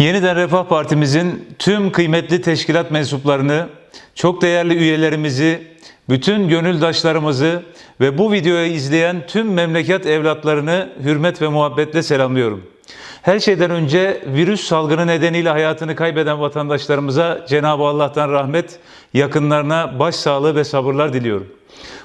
Yeniden Refah Partimizin tüm kıymetli teşkilat mensuplarını, çok değerli üyelerimizi, bütün gönüldaşlarımızı ve bu videoyu izleyen tüm memleket evlatlarını hürmet ve muhabbetle selamlıyorum. Her şeyden önce virüs salgını nedeniyle hayatını kaybeden vatandaşlarımıza Cenab-ı Allah'tan rahmet, yakınlarına başsağlığı ve sabırlar diliyorum.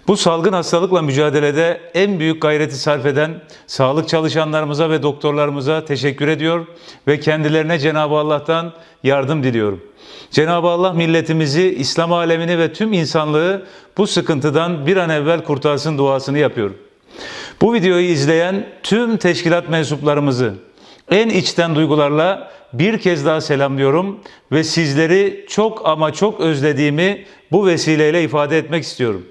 Bu salgın hastalıkla mücadelede en büyük gayreti sarf eden sağlık çalışanlarımıza ve doktorlarımıza teşekkür ediyor ve kendilerine Cenab-ı Allah'tan yardım diliyorum. Cenab-ı Allah milletimizi, İslam alemini ve tüm insanlığı bu sıkıntıdan bir an evvel kurtarsın duasını yapıyorum. Bu videoyu izleyen tüm teşkilat mensuplarımızı en içten duygularla bir kez daha selamlıyorum ve sizleri çok ama çok özlediğimi bu vesileyle ifade etmek istiyorum.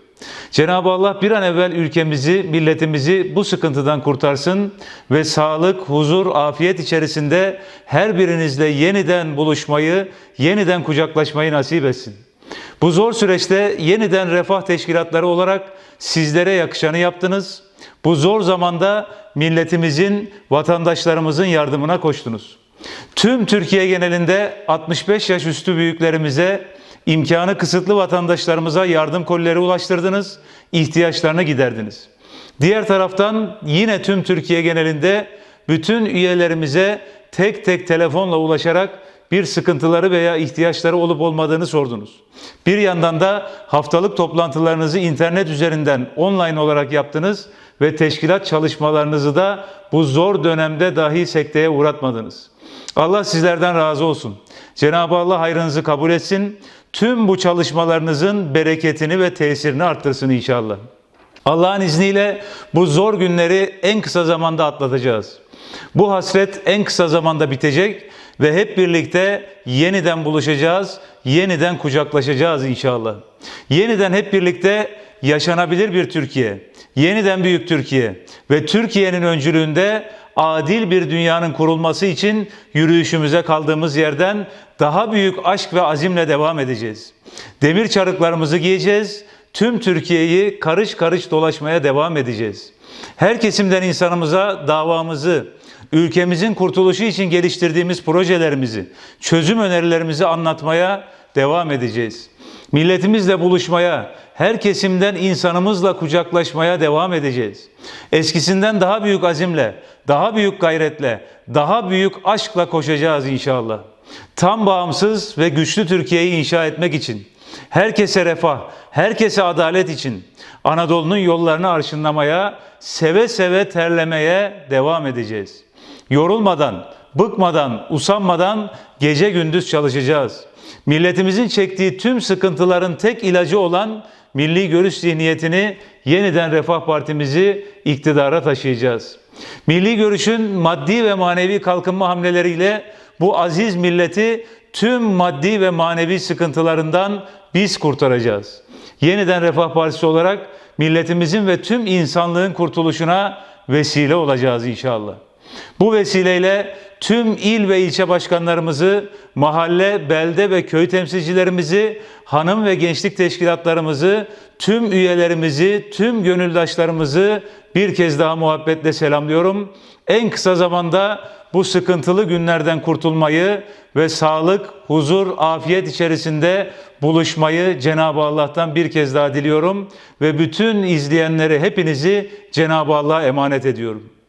Cenab-ı Allah bir an evvel ülkemizi, milletimizi bu sıkıntıdan kurtarsın ve sağlık, huzur, afiyet içerisinde her birinizle yeniden buluşmayı, yeniden kucaklaşmayı nasip etsin. Bu zor süreçte yeniden refah teşkilatları olarak sizlere yakışanı yaptınız. Bu zor zamanda milletimizin, vatandaşlarımızın yardımına koştunuz. Tüm Türkiye genelinde 65 yaş üstü büyüklerimize, imkanı kısıtlı vatandaşlarımıza yardım kolileri ulaştırdınız, ihtiyaçlarını giderdiniz. Diğer taraftan yine tüm Türkiye genelinde bütün üyelerimize tek tek telefonla ulaşarak bir sıkıntıları veya ihtiyaçları olup olmadığını sordunuz. Bir yandan da haftalık toplantılarınızı internet üzerinden online olarak yaptınız ve teşkilat çalışmalarınızı da bu zor dönemde dahi sekteye uğratmadınız. Allah sizlerden razı olsun. Cenab-ı Allah hayrınızı kabul etsin. Tüm bu çalışmalarınızın bereketini ve tesirini arttırsın inşallah. Allah'ın izniyle bu zor günleri en kısa zamanda atlatacağız. Bu hasret en kısa zamanda bitecek ve hep birlikte yeniden buluşacağız, yeniden kucaklaşacağız inşallah. Yeniden hep birlikte yaşanabilir bir Türkiye, yeniden büyük Türkiye ve Türkiye'nin öncülüğünde adil bir dünyanın kurulması için yürüyüşümüze kaldığımız yerden daha büyük aşk ve azimle devam edeceğiz. Demir çarıklarımızı giyeceğiz, tüm Türkiye'yi karış karış dolaşmaya devam edeceğiz. Her kesimden insanımıza davamızı, ülkemizin kurtuluşu için geliştirdiğimiz projelerimizi, çözüm önerilerimizi anlatmaya devam edeceğiz. Milletimizle buluşmaya, her kesimden insanımızla kucaklaşmaya devam edeceğiz. Eskisinden daha büyük azimle, daha büyük gayretle, daha büyük aşkla koşacağız inşallah. Tam bağımsız ve güçlü Türkiye'yi inşa etmek için, herkese refah, herkese adalet için Anadolu'nun yollarını arşınlamaya, seve seve terlemeye devam edeceğiz. Yorulmadan, bıkmadan, usanmadan gece gündüz çalışacağız. Milletimizin çektiği tüm sıkıntıların tek ilacı olan milli görüş zihniyetini yeniden Refah Partimizi iktidara taşıyacağız. Milli görüşün maddi ve manevi kalkınma hamleleriyle bu aziz milleti tüm maddi ve manevi sıkıntılarından biz kurtaracağız. Yeniden Refah Partisi olarak milletimizin ve tüm insanlığın kurtuluşuna vesile olacağız inşallah. Bu vesileyle tüm il ve ilçe başkanlarımızı, mahalle, belde ve köy temsilcilerimizi, hanım ve gençlik teşkilatlarımızı, tüm üyelerimizi, tüm gönüldaşlarımızı bir kez daha muhabbetle selamlıyorum. En kısa zamanda bu sıkıntılı günlerden kurtulmayı ve sağlık, huzur, afiyet içerisinde buluşmayı Cenab-ı Allah'tan bir kez daha diliyorum ve bütün izleyenleri hepinizi Cenab-ı Allah'a emanet ediyorum.